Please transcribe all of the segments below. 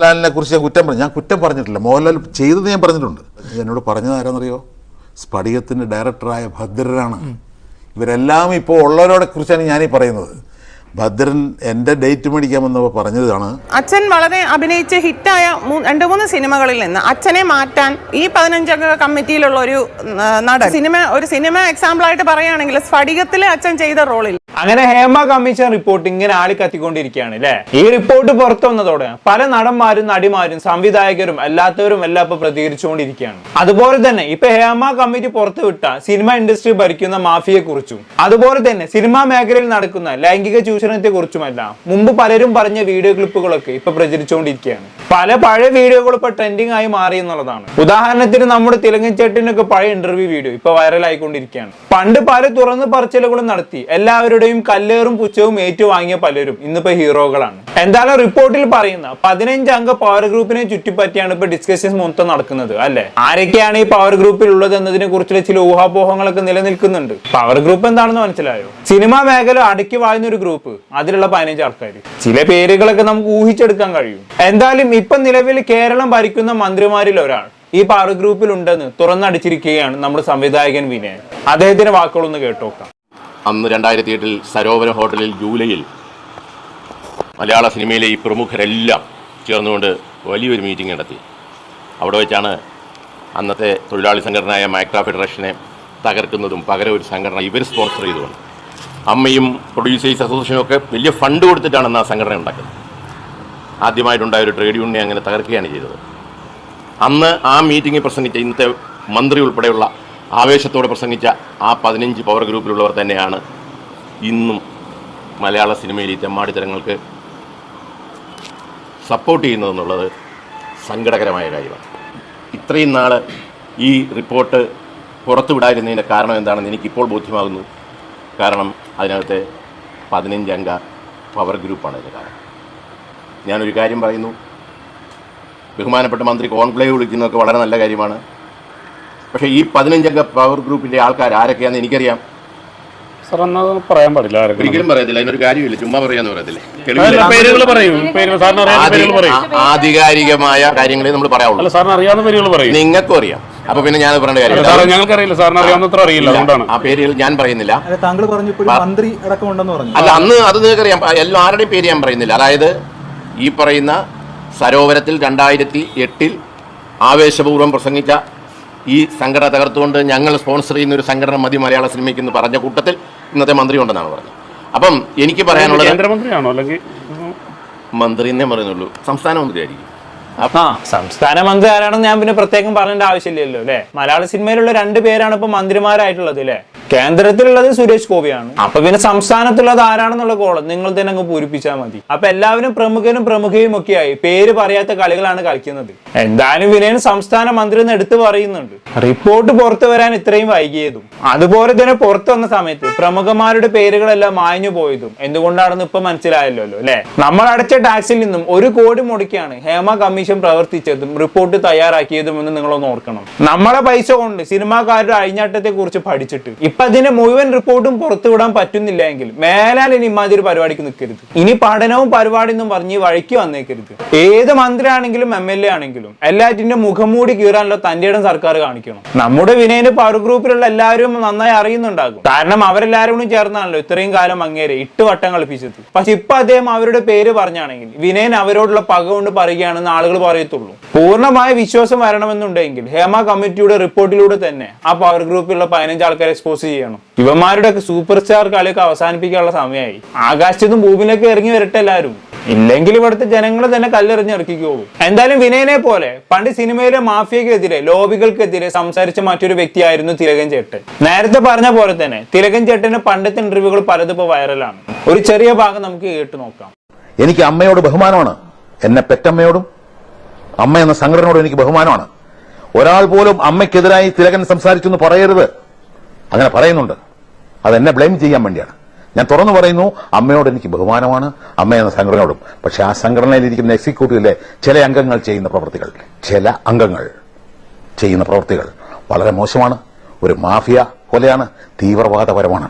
മോഹൻലാലിനെ കുറിച്ച് ഞാൻ കുറ്റം പറഞ്ഞു ഞാൻ കുറ്റം പറഞ്ഞിട്ടില്ല. മോഹൻലാൽ ചെയ്തത് ഞാൻ പറഞ്ഞിട്ടുണ്ട്. എന്നോട് പറഞ്ഞത് ആരാന്നറിയോ? സ്ഫടികത്തിന്റെ ഡയറക്ടറായ ഭദ്രനാണ്. ഇവരെല്ലാം ഇപ്പോൾ ഉള്ളവരോടെ കുറിച്ചാണ് ഞാനീ പറയുന്നത്. ഭദ്രൻ എന്റെ ഡേറ്റ് മേടിക്കാൻ വന്നപ്പോൾ പറഞ്ഞതാണ്. അച്ഛൻ വളരെ അഭിനയിച്ച് ഹിറ്റായ രണ്ട് മൂന്ന് സിനിമകളിൽ നിന്ന് അച്ഛനെ മാറ്റാൻ ഈ പതിനഞ്ചംഗ കമ്മിറ്റിയിലുള്ള ഒരു നടൻ. സിനിമ ഒരു സിനിമ എക്സാമ്പിൾ ആയിട്ട് പറയുകയാണെങ്കിൽ സ്ഫടികത്തിലെ അച്ഛൻ ചെയ്ത റോളിൽ അങ്ങനെ ഹേമ കമ്മീഷൻ റിപ്പോർട്ട് ഇങ്ങനെ ആളി കത്തിക്കൊണ്ടിരിക്കുകയാണ് അല്ലെ ഈ റിപ്പോർട്ട് പുറത്തു വന്നതോടെ പല നടന്മാരും നടിമാരും സംവിധായകരും അല്ലാത്തവരും എല്ലാം ഇപ്പൊ പ്രതികരിച്ചുകൊണ്ടിരിക്കുകയാണ്. അതുപോലെ തന്നെ ഇപ്പൊ ഹേമ കമ്മിറ്റി പുറത്തുവിട്ട സിനിമ ഇൻഡസ്ട്രി ഭരിക്കുന്ന മാഫിയെ കുറിച്ചും അതുപോലെ തന്നെ സിനിമാ മേഖലയിൽ നടക്കുന്ന ലൈംഗിക ചൂഷണത്തെ കുറിച്ചുമെല്ലാം മുമ്പ് പലരും പറഞ്ഞ വീഡിയോ ക്ലിപ്പുകളൊക്കെ ഇപ്പൊ പ്രചരിച്ചുകൊണ്ടിരിക്കുകയാണ്. പല പഴയ വീഡിയോകൾ ഇപ്പൊ ട്രെൻഡിങ് ആയി മാറി എന്നുള്ളതാണ്. ഉദാഹരണത്തിന് നമ്മുടെ തിലങ്കൻ ചേട്ടനൊക്കെ പഴയ ഇന്റർവ്യൂ വീഡിയോ ഇപ്പൊ വൈറൽ ആയിക്കൊണ്ടിരിക്കുകയാണ്. പണ്ട് പല തുറന്നു പറച്ചിലുകളും നടത്തി എല്ലാവരുടെയും കല്ലേറും പുച്ഛവും ഏറ്റുവാങ്ങിയ പലരും ഇന്നിപ്പോ ഹീറോകളാണ്. എന്തായാലും റിപ്പോർട്ടിൽ പറയുന്ന പതിനഞ്ച് അംഗ പവർ ഗ്രൂപ്പിനെ ചുറ്റിപ്പറ്റിയാണ് ഇപ്പൊ ഡിസ്കഷൻസ് മൊത്തം നടക്കുന്നത് അല്ലെ? ആരൊക്കെയാണ് ഈ പവർ ഗ്രൂപ്പിൽ ഉള്ളത് എന്നതിനെ കുറിച്ചുള്ള ചില ഊഹാപോഹങ്ങളൊക്കെ നിലനിൽക്കുന്നുണ്ട്. പവർ ഗ്രൂപ്പ് എന്താണെന്ന് മനസ്സിലായോ? സിനിമാ മേഖല അടക്കി വാഴുന്ന ഒരു ഗ്രൂപ്പ് അതിലുള്ള പതിനഞ്ച് ആൾക്കാർ ചില പേരുകളൊക്കെ നമുക്ക് ഊഹിച്ചെടുക്കാൻ കഴിയും. എന്തായാലും ഇപ്പൊ നിലവിൽ കേരളം ഭരിക്കുന്ന മന്ത്രിമാരിൽ ഒരാൾ ഈ പവർ ഗ്രൂപ്പിൽ ഉണ്ടെന്ന് തുറന്നടിച്ചിരിക്കുകയാണ് നമ്മുടെ സംവിധായകൻ വിനയൻ. അദ്ദേഹത്തിന്റെ വാക്കുകളൊന്ന് കേട്ടോക്കാം. അന്ന് രണ്ടായിരത്തി എട്ടിൽ സരോവര ഹോട്ടലിൽ ജൂലൈയിൽ മലയാള സിനിമയിലെ ഈ പ്രമുഖരെല്ലാം ചേർന്നുകൊണ്ട് വലിയൊരു മീറ്റിംഗ് നടത്തി. അവിടെ വെച്ചാണ് അന്നത്തെ തൊഴിലാളി സംഘടനയായ മൈക്രാ ഫെഡറേഷനെ തകർക്കുന്നതും പകരം ഒരു സംഘടന ഇവർ സ്പോൺസർ ചെയ്തുകൊണ്ട്. അമ്മയും പ്രൊഡ്യൂസേഴ്സ് അസോസിയേഷനും ഒക്കെ വലിയ ഫണ്ട് കൊടുത്തിട്ടാണ് അന്ന് ആ സംഘടന ഉണ്ടാക്കുന്നത്. ആദ്യമായിട്ടുണ്ടായ ഒരു ട്രേഡ് യൂണിയനെ അങ്ങനെ തകർക്കുകയാണ് ചെയ്തത്. അന്ന് ആ മീറ്റിംഗിൽ പ്രസംഗിച്ച ഇന്നത്തെ മന്ത്രി ഉൾപ്പെടെയുള്ള ആവേശത്തോടെ പ്രസംഗിച്ച ആ പതിനഞ്ച് പവർ ഗ്രൂപ്പിലുള്ളവർ തന്നെയാണ് ഇന്നും മലയാള സിനിമയിൽ ഈ തെമ്മാടിത്തരങ്ങൾക്ക് സപ്പോർട്ട് ചെയ്യുന്നതെന്നുള്ളത് സങ്കടകരമായ കാര്യമാണ്. ഇത്രയും നാൾ ഈ റിപ്പോർട്ട് പുറത്തുവിടാതിരുന്നതിന്റെ കാരണം എന്താണെന്ന് എനിക്കിപ്പോൾ ബോധ്യമാകുന്നു. കാരണം അതിനകത്തെ പതിനഞ്ചംഗ പവർ ഗ്രൂപ്പാണ് അതിന്റെ കാരണം. ഞാനൊരു കാര്യം പറയുന്നു. ബഹുമാനപ്പെട്ട മന്ത്രി കോൺക്ലേവ് വിളിക്കുന്നതൊക്കെ വളരെ നല്ല കാര്യമാണ്. പക്ഷേ ഈ പതിനഞ്ചംഗ പവർ ഗ്രൂപ്പിന്റെ ആൾക്കാർ ആരൊക്കെയാണെന്ന് എനിക്കറിയാം. സാർ എന്നാ പറയാൻ പാടില്ല ആരൊക്കെ ഒരിക്കലും പറയത്തില്ല അതിനൊരു കാര്യമില്ല ചുമ്മാ പറയാന്ന് പറയത്തില്ലേ. പേരുകൾ പറയും ആധികാരികമായ കാര്യങ്ങളെ നമ്മൾ പറയാവുള്ളൂ. സാറിന് അറിയാവുന്ന പേരുകൾ പറയും. നിങ്ങൾക്കും അറിയാം. അപ്പൊ പിന്നെ ഞാൻ പറയേണ്ട കാര്യം ഞങ്ങൾക്ക് അറിയില്ല സാറിന് അറിയാവുന്നത്ര അറിയില്ല അതുകൊണ്ടാണ്. ആ പേരുകൾ ഞാൻ പറയുന്നില്ല. താങ്കൾ പറഞ്ഞു അടക്കമുണ്ടെന്ന് പറഞ്ഞു. അല്ല അന്ന് അത് നിങ്ങൾക്കറിയാം. എല്ലാം ആരുടെയും പേര് ഞാൻ പറയുന്നില്ല. അതായത് ഈ പറയുന്ന സരോവരത്തിൽ രണ്ടായിരത്തി എട്ടിൽ ആവേശപൂർവം പ്രസംഗിച്ച ഈ സംഘടന തകർത്തുകൊണ്ട് ഞങ്ങൾ സ്പോൺസർ ചെയ്യുന്ന ഒരു സംഘടന മതി മലയാള സിനിമയ്ക്ക് എന്ന് പറഞ്ഞ കൂട്ടത്തിൽ ഇന്നത്തെ മന്ത്രി ഉണ്ടെന്നാണ് പറഞ്ഞത്. അപ്പം എനിക്ക് പറയാനുള്ളത് കേന്ദ്രമന്ത്രിയാണോ? അല്ലെങ്കിൽ മന്ത്രി എന്നേ പറയുന്നുള്ളൂ. സംസ്ഥാന മന്ത്രിയായിരിക്കും ആ സംസ്ഥാന മന്ത്രി ആരാണെന്ന് ഞാൻ പിന്നെ പ്രത്യേകം പറയേണ്ട ആവശ്യമില്ലല്ലോ അല്ലെ? മലയാള സിനിമയിലുള്ള രണ്ട് പേരാണ് ഇപ്പൊ മന്ത്രിമാരായിട്ടുള്ളത് അല്ലെ? കേന്ദ്രത്തിലുള്ളത് സുരേഷ് ഗോപിയാണ്. അപ്പൊ പിന്നെ സംസ്ഥാനത്തുള്ളത് ആരാണെന്നുള്ള കോളം നിങ്ങൾ തന്നെ അങ്ങ് പൂരിപ്പിച്ചാൽ മതി. അപ്പൊ എല്ലാവരും പ്രമുഖനും പ്രമുഖയും ഒക്കെയായി പേര് പറയാത്ത കളികളാണ് കളിക്കുന്നത്. എന്തായാലും വിനയൻ സംസ്ഥാന മന്ത്രി എന്ന് എടുത്തു പറയുന്നുണ്ട്. റിപ്പോർട്ട് പുറത്തു വരാൻ ഇത്രയും വൈകിയതും. അതുപോലെ തന്നെ പുറത്തു വന്ന സമയത്ത് പ്രമുഖന്മാരുടെ പേരുകളെല്ലാം മായഞ്ഞു പോയതും. എന്തുകൊണ്ടാണെന്ന് ഇപ്പൊ മനസ്സിലായല്ലോ അല്ലെ? നമ്മൾ അടച്ച ടാക്സിൽ നിന്നും ഒരു കോടി മുടക്കിയാണ് ഹേമ കമ്മീഷൻ പ്രവർത്തിച്ചതും റിപ്പോർട്ട് തയ്യാറാക്കിയതും എന്ന് നിങ്ങളൊന്ന് ഓർക്കണം. നമ്മളെ പൈസ കൊണ്ട് സിനിമാക്കാരുടെ അഴിഞ്ഞാട്ടത്തെ കുറിച്ച് പഠിച്ചിട്ട് ഇപ്പൊ അതിന്റെ മുഴുവൻ റിപ്പോർട്ടും പുറത്തുവിടാൻ പറ്റുന്നില്ല എങ്കിൽ മേലാൽ ഇനി ഇമാതിരി പരിപാടിക്ക് നിൽക്കരുത് ഇനി പഠനവും പരിപാടി എന്നും പറഞ്ഞ് വഴിക്ക് വന്നേക്കരുത്. ഏത് മന്ത്രിയാണെങ്കിലും എം എൽ എ ആണെങ്കിലും എല്ലാറ്റിന്റെ മുഖംമൂടി കീറാനുള്ള തന്റെ ഇടം സർക്കാർ കാണിക്കണം. നമ്മുടെ വിനയന് പവർ ഗ്രൂപ്പിലുള്ള എല്ലാവരും നന്നായി അറിയുന്നുണ്ടാകും. കാരണം അവരെല്ലാവരും കൂടി ചേർന്നാണല്ലോ ഇത്രയും കാലം അങ്ങേരെ ഇട്ട് വട്ടം കളിപ്പിച്ചത്. പക്ഷെ ഇപ്പൊ അദ്ദേഹം അവരുടെ പേര് പറഞ്ഞാണെങ്കിൽ വിനയൻ അവരോടുള്ള പക കൊണ്ട് പറയുകയാണെന്ന് ആളുകൾ പറയത്തുള്ളൂ. പൂർണമായ വിശ്വാസം വരണമെന്നുണ്ടെങ്കിൽ ഹേമ കമ്മിറ്റിയുടെ റിപ്പോർട്ടിലൂടെ തന്നെ ആ പവർ ഗ്രൂപ്പിലുള്ള പതിനഞ്ച് ആൾക്കാരെ എക്സ്പോസ് ചെയ്യണം. ഇവന്മാരുടെ ഒക്കെ സൂപ്പർ സ്റ്റാർ കളിയൊക്കെ അവസാനിപ്പിക്കാനുള്ള സമയമായി. ആകാശത്തും ഭൂമിയിലേക്ക് ഇറങ്ങി വരട്ടെ എല്ലാവരും. ഇല്ലെങ്കിൽ ഇവിടുത്തെ ജനങ്ങളെ തന്നെ കല്ലെറിഞ്ഞ് ഇറക്കിക്കോളൂ എന്തായാലും വിനയനെ പോലെ പണ്ട് സിനിമയിലെ മാഫിയക്കെതിരെ ലോബികൾക്കെതിരെ സംസാരിച്ച മറ്റൊരു വ്യക്തിയായിരുന്നു തിലകൻ ചേട്ടൻ. നേരത്തെ പറഞ്ഞ പോലെ തന്നെ തിലകൻ ചേട്ടന്റെ പണ്ടത്തെ ഇന്റർവ്യൂകൾ പലതും ഇപ്പൊ വൈറലാണ് ഒരു ചെറിയ ഭാഗം നമുക്ക് കേട്ട് നോക്കാം. എനിക്ക് അമ്മയോട് ബഹുമാനമാണ്. എന്നെ പെറ്റമ്മയോടും അമ്മ എന്ന സംഘടനയോടും എനിക്ക് ബഹുമാനമാണ്. ഒരാൾ പോലും അമ്മയ്ക്കെതിരായി തിലകൻ സംസാരിച്ചെന്ന് പറയരുത്. അങ്ങനെ പറയുന്നുണ്ട്. അതെന്നെ ബ്ലെയിം ചെയ്യാൻ വേണ്ടിയാണ്. ഞാൻ തുറന്നു പറയുന്നു അമ്മയോട് എനിക്ക് ബഹുമാനമാണ് അമ്മ എന്ന സംഘടനയോടും. പക്ഷെ ആ സംഘടനയിലിരിക്കുന്ന എക്സിക്യൂട്ടീവിലെ ചില അംഗങ്ങൾ ചെയ്യുന്ന പ്രവൃത്തികൾ ചില അംഗങ്ങൾ ചെയ്യുന്ന പ്രവൃത്തികൾ വളരെ മോശമാണ്. ഒരു മാഫിയ പോലെയാണ് തീവ്രവാദപരമാണ്.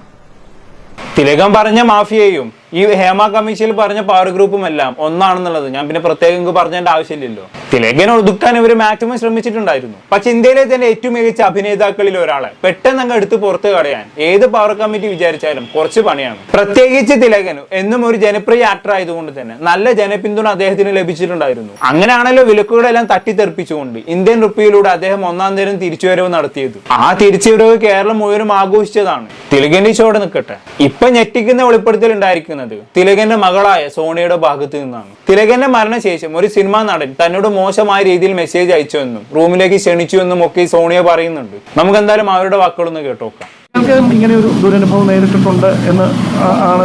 തിലകം പറഞ്ഞ മാഫിയയും ഈ ഹേമ കമ്മീഷനിൽ പറഞ്ഞ പവർ ഗ്രൂപ്പും എല്ലാം ഒന്നാണെന്നുള്ളത് ഞാൻ പിന്നെ പ്രത്യേകം പറഞ്ഞതിന്റെ ആവശ്യമില്ലല്ലോ. തിലകനെ ഒതുക്കാൻ ഇവർ മാക്സിമം ശ്രമിച്ചിട്ടുണ്ടായിരുന്നു. പക്ഷെ ഇന്ത്യയിലെ തന്നെ ഏറ്റവും മികച്ച അഭിനേതാക്കളിൽ ഒരാളെ. പെട്ടെന്ന് അങ്ങ് എടുത്ത് പുറത്ത് കളയാൻ. ഏത് പവർ കമ്മിറ്റി വിചാരിച്ചാലും കുറച്ച് പണിയാണ്. പ്രത്യേകിച്ച് തിലകൻ എന്നും ഒരു ജനപ്രിയ ആക്ടർ ആയതുകൊണ്ട് തന്നെ നല്ല ജനപിന്തുണ അദ്ദേഹത്തിന് ലഭിച്ചിട്ടുണ്ടായിരുന്നു. അങ്ങനെയാണല്ലോ വിലക്കുകളെല്ലാം തട്ടിത്തെറിപ്പിച്ചുകൊണ്ട് ഇന്ത്യൻ റുപ്പിയിലൂടെ അദ്ദേഹം ഒന്നാം തരം തിരിച്ചുവരവ് നടത്തിയത്. ആ തിരിച്ചുവരവ് കേരളം മുഴുവനും ആഘോഷിച്ചതാണ്. തിലകന്റെ ചോട് നിൽക്കട്ടെ. ഇപ്പൊ ഞെട്ടിക്കുന്ന വെളിപ്പെടുത്തൽ ഉണ്ടായിരിക്കുന്നത് തിലകന്റെ മകളായ സോണിയുടെ ഭാഗത്ത് നിന്നാണ്. തിലകന്റെ മരണശേഷം ഒരു സിനിമാ നടൻ തന്നോട് മോശമായ രീതിയിൽ മെസ്സേജ് അയച്ചു എന്നും റൂമിലേക്ക് ക്ഷണിച്ചു എന്നും ഒക്കെ സോണിയ പറയുന്നുണ്ട്. നമുക്ക് എന്തായാലും അവരുടെ വാക്കുകളൊന്ന് കേട്ടോക്കാം. ഇങ്ങനെ ഒരു ദുരനുഭവം നേരിട്ടിട്ടുണ്ട് എന്ന് ആണ്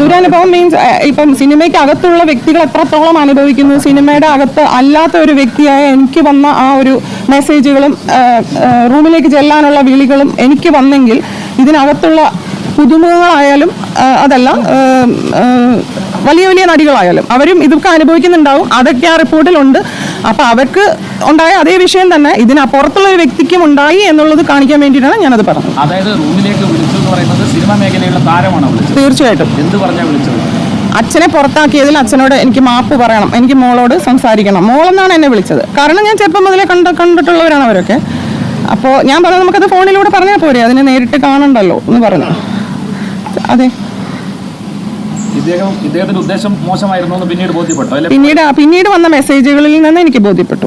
ദുരനുഭവം മീൻസ് ഇപ്പം സിനിമയ്ക്ക് അകത്തുള്ള വ്യക്തികൾ എത്രത്തോളം അനുഭവിക്കുന്നു? സിനിമയുടെ അകത്ത് അല്ലാത്ത ഒരു വ്യക്തിയായ എനിക്ക് വന്ന ആ ഒരു മെസ്സേജുകളും റൂമിലേക്ക് ചെല്ലാനുള്ള വിളികളും എനിക്ക് വന്നെങ്കിൽ ഇതിനകത്തുള്ള പുതുമുഖങ്ങളായാലും അതല്ല വലിയ വലിയ നടികളായാലും അവരും ഇതൊക്കെ അനുഭവിക്കുന്നുണ്ടാവും. അതൊക്കെ ആ റിപ്പോർട്ടിലുണ്ട്. അപ്പൊ അവർക്ക് ഉണ്ടായ അതേ വിഷയം തന്നെ ഇതിനപ്പുറത്തുള്ള ഒരു വ്യക്തിക്കും ഉണ്ടായി എന്നുള്ളത് കാണിക്കാൻ വേണ്ടിയിട്ടാണ് ഞാനത് പറഞ്ഞത്. അതായത് റൂമിലേക്ക് വിളിച്ചു എന്ന് പറയുന്നത് സിനിമ മേഖലയിലുള്ള താരമാണ് വിളിച്ചത്? തീർച്ചയായിട്ടും. എന്ത് പറഞ്ഞാ വിളിച്ചത്? അച്ഛനെ പുറത്താക്കിയതിൽ അച്ഛനോട് എനിക്ക് മാപ്പ് പറയണം എനിക്ക് മോളോട് സംസാരിക്കണം മോളെന്നാണ് എന്നെ വിളിച്ചത്. കാരണം ഞാൻ ചെറുപ്പം മുതലേ കണ്ട കണ്ടിട്ടുള്ളവരാണ് അവരൊക്കെ. അപ്പോൾ ഞാൻ പറഞ്ഞു നമുക്കത് ഫോണിലൂടെ പറഞ്ഞാൽ പോരെ അതിനെ നേരിട്ട് കാണണ്ടല്ലോ എന്ന് പറഞ്ഞു. അതെ. ഇദ്ദേഹം ഇദ്ദേഹത്തിന്റെ ഉദ്ദേശം മോശമായിരുന്നു പിന്നീട് ബോധ്യപ്പെട്ടു? പിന്നീട് പിന്നീട് വന്ന മെസ്സേജുകളിൽ നിന്ന് എനിക്ക് ബോധ്യപ്പെട്ടു.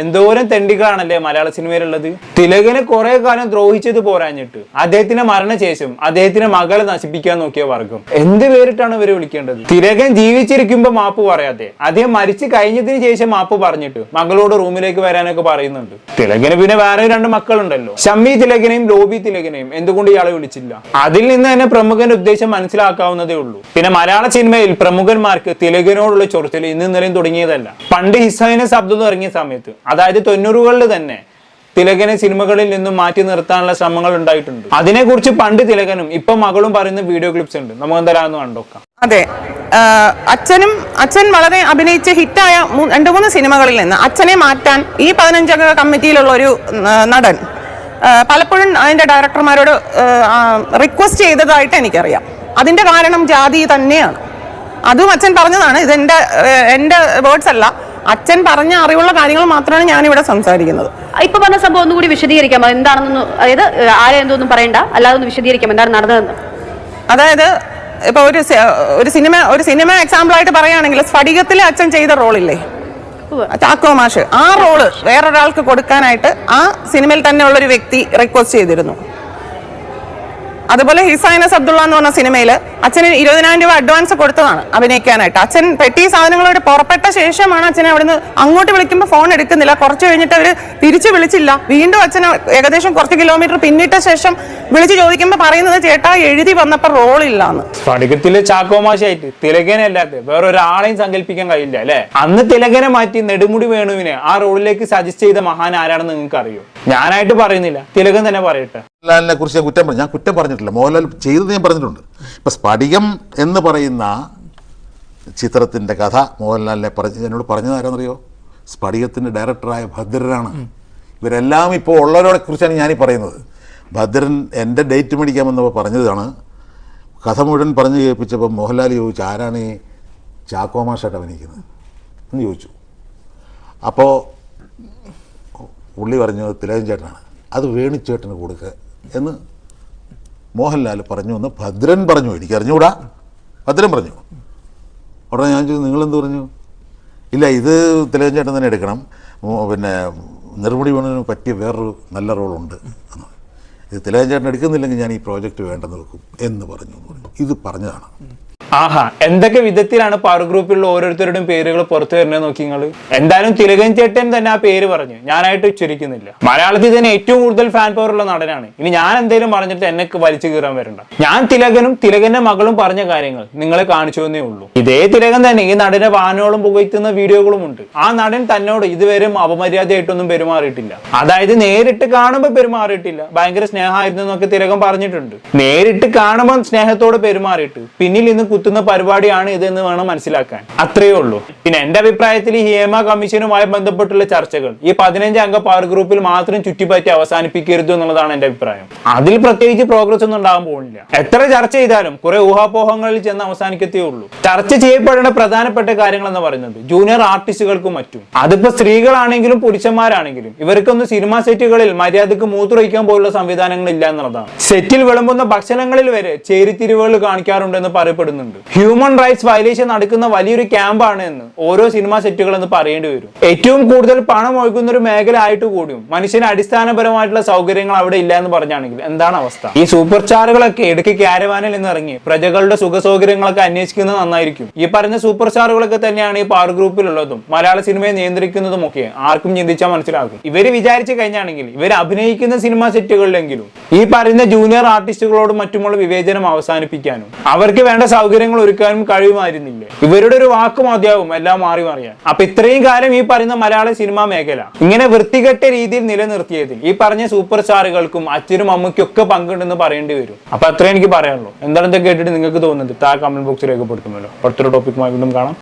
എന്തോരം തെണ്ടികളാണല്ലേ മലയാള സിനിമയിലുള്ളത്? തിലകനെ കുറെ കാലം ദ്രോഹിച്ചത് പോരാഞ്ഞിട്ട്. അദ്ദേഹത്തിന്റെ മരണശേഷം അദ്ദേഹത്തിന്റെ മകളെ നശിപ്പിക്കാൻ നോക്കിയ വർഗം. എന്ത് പേരിട്ടാണ് ഇവർ വിളിക്കേണ്ടത്? തിലകൻ ജീവിച്ചിരിക്കുമ്പോ മാപ്പ് പറയാതെ അദ്ദേഹം മരിച്ചു കഴിഞ്ഞതിന് ശേഷം മാപ്പ് പറഞ്ഞിട്ട് മകളോട് റൂമിലേക്ക് വരാനൊക്കെ പറയുന്നുണ്ട്. തിലകന് പിന്നെ വേറെ രണ്ട് മക്കളുണ്ടല്ലോ. ഷമ്മി തിലകനെയും ലോബി തിലകനെയും എന്തുകൊണ്ട് ഇയാളെ വിളിച്ചില്ല? അതിൽ നിന്ന് തന്നെ പ്രമുഖന്റെ ഉദ്ദേശം മനസ്സിലാക്കാവുന്നതേ ഉള്ളൂ. പിന്നെ മലയാള സിനിമയിൽ പ്രമുഖന്മാർക്ക് തിലകനോടുള്ള ചൊറിച്ചിൽ ഇന്ന് ഇന്നലെയും തുടങ്ങിയതല്ല. പണ്ട് ഹിസൈനസ് ശബ്ദം ഇറങ്ങിയ സമയത്ത് അതായത് തൊണ്ണൂറുകളിൽ തന്നെ തിലകനെ സിനിമകളിൽ നിന്നും മാറ്റി നിർത്താനുള്ള ശ്രമങ്ങൾ ഉണ്ടായിട്ടുണ്ട്. അതിനെക്കുറിച്ച് പണ്ട് തിലകനും ഇപ്പൊ മകളും പറയുന്ന വീഡിയോ ക്ലിപ്സ് ഉണ്ട്. നമുക്ക് എന്തായാലും കണ്ടോക്കാം. അതെ. അച്ഛനും അച്ഛൻ വളരെ അഭിനയിച്ച ഹിറ്റായ രണ്ടു മൂന്ന് സിനിമകളിൽ നിന്ന് അച്ഛനെ മാറ്റാൻ ഈ പതിനഞ്ചംഗ കമ്മിറ്റിയിലുള്ള ഒരു നടൻ പലപ്പോഴും അതിന്റെ ഡയറക്ടർമാരോട് റിക്വസ്റ്റ് ചെയ്തതായിട്ട് എനിക്കറിയാം. അതിന്റെ കാരണം ജാതി തന്നെയാണ്. അതും അച്ഛൻ പറഞ്ഞതാണ്. ഇതെന്റെ എന്റെ വേർഡ്സ് അല്ല. അച്ഛൻ പറഞ്ഞ അറിവുള്ള കാര്യങ്ങൾ മാത്രമാണ് ഞാൻ ഇവിടെ സംസാരിക്കുന്നത്. ഇപ്പൊ പറഞ്ഞ സംഭവം ഒന്നുകൂടി വിശദീകരിക്കാം എന്താണെന്ന് അതായത് ആരെ എന്തോന്നും പറയണ്ട. അല്ലാതെ ഒന്ന് വിശദീകരിക്കാം. എന്താണ് നടന്നതെന്ന്. അതായത് ഇപ്പൊ ഒരു ഒരു സിനിമ ഒരു സിനിമ എക്സാമ്പിൾ ആയിട്ട് പറയുകയാണെങ്കിൽ സ്ഫടികത്തിലെ അച്ഛൻ ചെയ്ത റോളില്ലേ? ചാക്കോ മാഷ്. ആ റോൾ വേറൊരാൾക്ക് കൊടുക്കാനായിട്ട് ആ സിനിമയിൽ തന്നെ ഉള്ള ഒരു വ്യക്തി റിക്വസ്റ്റ് ചെയ്തിരുന്നു. അതുപോലെ ഹിസൈനസ് അബ്ദുള്ള എന്ന് പറഞ്ഞ സിനിമയിൽ അച്ഛന് ഇരുപതിനായിരം രൂപ അഡ്വാൻസ് കൊടുത്തതാണ് അഭിനയിക്കാനായിട്ട്. അച്ഛൻ പെട്ടി സാധനങ്ങളോട് പുറപ്പെട്ട ശേഷമാണ് അച്ഛനെ അവിടുന്ന് അങ്ങോട്ട് വിളിക്കുമ്പോൾ ഫോൺ എടുക്കുന്നില്ല. കുറച്ച് കഴിഞ്ഞിട്ട് അവർ തിരിച്ചു വിളിച്ചില്ല. വീണ്ടും അച്ഛനെ ഏകദേശം കുറച്ച് കിലോമീറ്റർ പിന്നിട്ട ശേഷം വിളിച്ച് ചോദിക്കുമ്പോൾ പറയുന്നത് ചേട്ടാ എഴുതി വന്നപ്പോൾ റോൾ ഇല്ലാന്ന്. സ്ഫടികത്തിൽ ചാക്കോമാശായിട്ട് തിലകനെ അല്ലാതെ വേറെ ഒരാളെയും സങ്കല്പിക്കാൻ കഴിയില്ല അല്ലെ? അന്ന് തിലകനെ മാറ്റി നെടുമുടി വേണുവിനെ ആ റോളിലേക്ക് സജസ്റ്റ് ചെയ്ത മഹാൻ ആരാണെന്ന് നിങ്ങൾക്ക് അറിയോ ഞാനായിട്ട് പറയുന്നില്ല. തിലകൻ തന്നെ പറയട്ടെ. മോഹൻലാലിനെ കുറിച്ച് ഞാൻ കുറ്റം പറഞ്ഞു ഞാൻ കുറ്റം പറഞ്ഞിട്ടില്ല. മോഹൻലാൽ ചെയ്തത് ഞാൻ പറഞ്ഞിട്ടുണ്ട്. ഇപ്പൊ സ്ഫടികം എന്ന് പറയുന്ന ചിത്രത്തിന്റെ കഥ മോഹൻലാലിനെ പറഞ്ഞ് എന്നോട് പറഞ്ഞത് ആരാന്നറിയോ? സ്ഫടികത്തിന്റെ ഡയറക്ടറായ ഭദ്രനാണ്. ഇവരെല്ലാം ഇപ്പോൾ ഉള്ളവരോടെ കുറിച്ചാണ് ഞാനീ പറയുന്നത്. ഭദ്രൻ എന്റെ ഡേറ്റ് മേടിക്കാൻ വന്നപ്പോൾ പറഞ്ഞതാണ്. കഥ മുഴുവൻ പറഞ്ഞു കേൾപ്പിച്ചപ്പോൾ മോഹൻലാൽ ചോദിച്ചു ആരാണ് ഈ ചാക്കോമാഷായിട്ട് അഭിനയിക്കുന്നത്? എന്ന് ചോദിച്ചു. അപ്പോൾ പുള്ളി പറഞ്ഞു തിലകൻ ചേട്ടനാണ്. അത് വേണിച്ചേട്ടന് കൊടുക്കുക എന്ന് മോഹൻലാൽ പറഞ്ഞു എന്ന് ഭദ്രൻ പറഞ്ഞു. എനിക്കറിഞ്ഞുകൂടാ ഭദ്രൻ പറഞ്ഞു. ഉടനെ ഞാൻ ചോദിച്ചു നിങ്ങളെന്ത് പറഞ്ഞു? ഇല്ല ഇത് തിലകൻ ചേട്ടൻ തന്നെ എടുക്കണം. പിന്നെ നിർമ്മിതി വേണതിന് പറ്റിയ വേറൊരു നല്ല റോളുണ്ട്. എന്ന് ഇത് തിലകൻ ചേട്ടൻ എടുക്കുന്നില്ലെങ്കിൽ ഞാൻ ഈ പ്രോജക്റ്റ് വേണ്ടെന്ന് വെക്കും എന്ന് പറഞ്ഞു. ഇത് പറഞ്ഞതാണ്. ആഹാ എന്തൊക്കെ വിധത്തിലാണ് പവർ ഗ്രൂപ്പിലുള്ള ഓരോരുത്തരുടെയും പേരുകൾ പുറത്തു വരുന്നത് നോക്കി നിങ്ങൾ എന്തായാലും തിലകൻ ചേട്ടൻ തന്നെ ആ പേര് പറഞ്ഞു. ഞാനായിട്ട് ഉച്ചരിക്കുന്നില്ല. മലയാളത്തിൽ തന്നെ ഏറ്റവും കൂടുതൽ ഫാൻ പവർ ഉള്ള നടനാണ്. ഇനി ഞാൻ എന്തെങ്കിലും പറഞ്ഞിട്ട് എന്നെ വലിച്ചു കീറാൻ വരണ്ട. ഞാൻ തിലകനും തിലകന്റെ മകളും പറഞ്ഞ കാര്യങ്ങൾ നിങ്ങളെ കാണിച്ചു എന്നേ ഉള്ളൂ. ഇതേ തിലകൻ തന്നെ ഈ നടനെ വാനോളം പുകഴ്ത്തുന്ന വീഡിയോകളും ഉണ്ട്. ആ നടൻ തന്നോട് ഇതുവരെ അപമര്യാദയായിട്ടൊന്നും പെരുമാറിയിട്ടില്ല. അതായത് നേരിട്ട് കാണുമ്പോൾ പെരുമാറിയിട്ടില്ല. ഭയങ്കര സ്നേഹമായിരുന്നു എന്നൊക്കെ തിലകൻ പറഞ്ഞിട്ടുണ്ട്. നേരിട്ട് കാണുമ്പോൾ സ്നേഹത്തോടെ പെരുമാറിയിട്ട് പിന്നിൽ നിന്ന് കുത്തുന്ന പരിപാടിയാണ് ഇതെന്ന് വേണം മനസ്സിലാക്കാൻ. അത്രയേ ഉള്ളൂ. പിന്നെ എന്റെ അഭിപ്രായത്തിൽ ഹേമ കമ്മീഷനുമായി ബന്ധപ്പെട്ടുള്ള ചർച്ചകൾ ഈ പതിനഞ്ച് അംഗ പവർ ഗ്രൂപ്പിൽ മാത്രം ചുറ്റിപ്പറ്റി അവസാനിപ്പിക്കരുത് എന്നുള്ളതാണ് എന്റെ അഭിപ്രായം. അതിൽ പ്രത്യേകിച്ച് പ്രോഗ്രസ് ഒന്നും ഉണ്ടാകാൻ പോകുന്നില്ല. എത്ര ചർച്ച ചെയ്താലും കുറെ ഊഹാപോഹങ്ങളിൽ ചെന്ന് അവസാനിക്കത്തേ ഉള്ളൂ. ചർച്ച ചെയ്യപ്പെടേണ്ട പ്രധാനപ്പെട്ട കാര്യങ്ങൾ എന്ന് പറയുന്നത് ജൂനിയർ ആർട്ടിസ്റ്റുകൾക്കും മറ്റും. അതിപ്പോ സ്ത്രീകളാണെങ്കിലും പുരുഷന്മാരാണെങ്കിലും ഇവർക്കൊന്നും സിനിമാ സെറ്റുകളിൽ മര്യാദയ്ക്ക് മൂത്രമൊഴിക്കാൻ പോലുള്ള സംവിധാനങ്ങൾ ഇല്ല എന്നുള്ളതാണ്. സെറ്റിൽ വിളമ്പുന്ന ഭക്ഷണങ്ങളിൽ വരെ ചേരിതിരിവുകൾ കാണിക്കാറുണ്ടെന്ന് പറയപ്പെടുന്നുണ്ട്. ഹ്യൂമൻ റൈറ്റ്സ് വയലേഷൻ നടക്കുന്ന വലിയൊരു ക്യാമ്പാണ് എന്ന് ഓരോ സിനിമാ സെറ്റുകൾ എന്ന് പറയേണ്ടി വരും. ഏറ്റവും കൂടുതൽ പണം ഒഴുകുന്ന ഒരു മേഖല ആയിട്ട് കൂടിയും മനുഷ്യന് അടിസ്ഥാനപരമായിട്ടുള്ള സൗകര്യങ്ങൾ അവിടെ ഇല്ല എന്ന് പറഞ്ഞാണെങ്കിൽ എന്താണ് അവസ്ഥ? ഈ സൂപ്പർ സ്റ്റാറുകളൊക്കെ ഇടയ്ക്ക് ക്യാരവാനിൽ ഇറങ്ങി പ്രജകളുടെ സുഖ സൗകര്യങ്ങളൊക്കെ അന്വേഷിക്കുന്നത് നന്നായിരിക്കും. ഈ പറഞ്ഞ സൂപ്പർ സ്റ്റാറുകളൊക്കെ തന്നെയാണ് ഈ പാർ ഗ്രൂപ്പിലുള്ളതും മലയാള സിനിമയെ നിയന്ത്രിക്കുന്നതും ഒക്കെ ആർക്കും ചിന്തിച്ചാൽ മനസ്സിലാകും. ഇവർ വിചാരിച്ചു കഴിഞ്ഞാണെങ്കിൽ ഇവർ അഭിനയിക്കുന്ന സിനിമാ സെറ്റുകളിലെങ്കിലും ഈ പറയുന്ന ജൂനിയർ ആർട്ടിസ്റ്റുകളോടും മറ്റുമുള്ള വിവേചനം അവസാനിപ്പിക്കാനും അവർക്ക് വേണ്ട സൗകര്യങ്ങൾ ഒരുക്കാനും കഴിയുമായിരുന്നില്ലേ? ഇവരുടെ ഒരു വാക്ക് മതിയാവും എല്ലാം മാറി മറിയാൻ. അപ്പൊ ഇത്രയും കാലം ഈ പറയുന്ന മലയാള സിനിമാ മേഖല ഇങ്ങനെ വൃത്തികെട്ട രീതിയിൽ നിലനിർത്തിയതിൽ ഈ പറഞ്ഞ സൂപ്പർ സ്റ്റാറുകൾക്കും അച്ഛനും അമ്മയ്ക്കും ഒക്കെ പങ്കുണ്ടെന്ന് പറയേണ്ടി വരും. അപ്പൊ അത്രേ എനിക്ക് പറയാനുള്ളൂ. എന്താണെന്ന് കേട്ടിട്ട് നിങ്ങൾക്ക് തോന്നുന്നത്? താ കമന്റ് ബോക്സിൽ രേഖപ്പെടുത്തുമല്ലോ. അടുത്തൊരു ടോപ്പിക്കുമായി വീണ്ടും കാണാം.